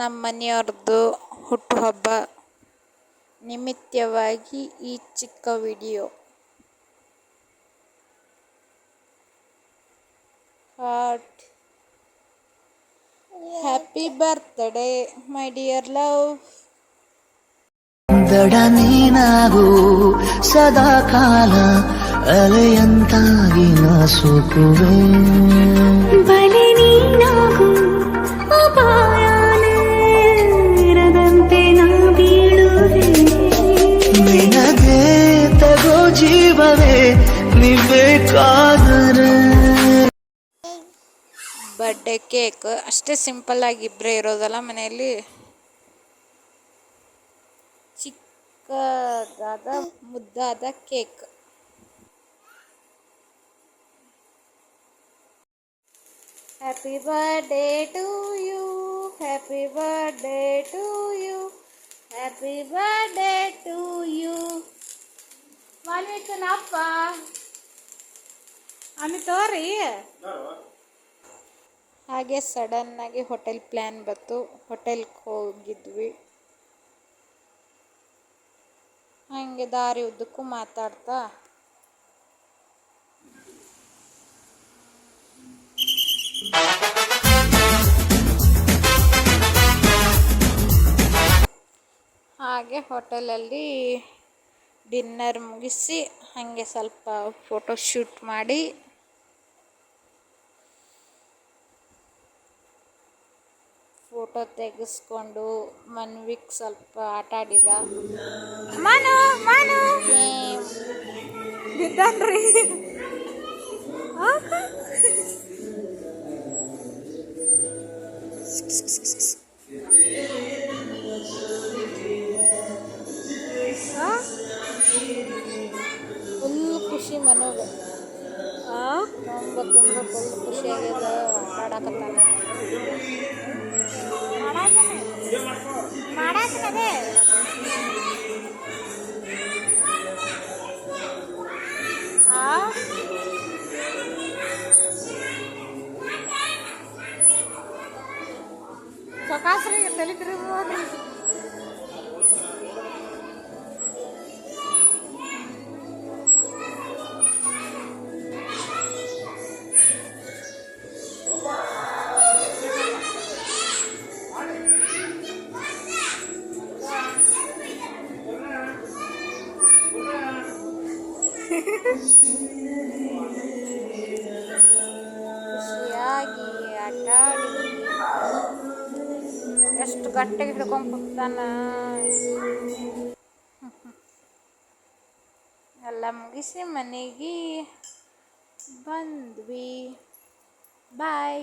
ನಮ್ಮ ಮನೆಯವ್ರದ್ದು ಹುಟ್ಟುಹಬ್ಬ ನಿಮಿತ್ತವಾಗಿ ಈ ಚಿಕ್ಕ video. Heart happy birthday my dear love ನೀನಾಗು ಸದಾ ಕಾಲ ಅಲೆಯಂತಾಗಿ ನಾ ಬೇಕಾದರೆ. ಬರ್ಡೇ ಕೇಕ್ ಅಷ್ಟೇ ಸಿಂಪಲ್ ಆಗಿ ಇಬ್ಬರೇ ಇರೋದಲ್ಲ ಮನೆಯಲ್ಲಿ? ಚಿಕ್ಕದಾದ, ಮುದ್ದಾದ cake happy birthday to you happy birthday to you happy birthday to you ಅಪ್ಪ ಆಮೇಲೆ ತೋರಿ. ಹಾಗೆ ಸಡನ್ನಾಗಿ ಹೋಟೆಲ್ ಪ್ಲ್ಯಾನ್ ಬಂತು. ಹೋಟೆಲ್ಗೆ ಹೋಗಿದ್ವಿ. ಹಾಗೆ ದಾರಿ ಉದ್ದಕ್ಕೂ ಮಾತಾಡ್ತಾ. ಹಾಗೆ ಹೋಟೆಲಲ್ಲಿ ಡಿನ್ನರ್ ಮುಗಿಸಿ ಹಾಗೆ ಸ್ವಲ್ಪ ಫೋಟೋ ಶೂಟ್ ಮಾಡಿ. ಫೋಟೋ ತೆಗೆಸ್ಕೊಂಡು ಮನ್ವಿಕ್ ಸ್ವಲ್ಪ ಆಟ ಆಡಿದ. ಮನು ಮನು. ಬಿದ್ದಾನ್ರಿ. ಫುಲ್ ಖುಷಿ ಮನೋಗ ತುಂಬ ತುಂಬ ಫುಲ್ ಖುಷಿಯಾಗ್ಯದ ಆಡಕತ್ತಾನ ಮಾಡಾಕತ್ತದೆ ಆ ಸೊಕಾಸ್ರಿ ತಲೆ ತಿರುಗ್ಬೋದು ಖುಷಿಯಾಗಿ ಆಟ ಆಡಿ ಎಷ್ಟು ಗಟ್ಟಿಗೆ ಹಿಡ್ಕೊಂಡ್ಬಿಡ್ತಾನ ಎಲ್ಲ ಮುಗಿಸಿ ಮನೆಗೆ ಬಂದ್ವಿ. ಬಾಯ್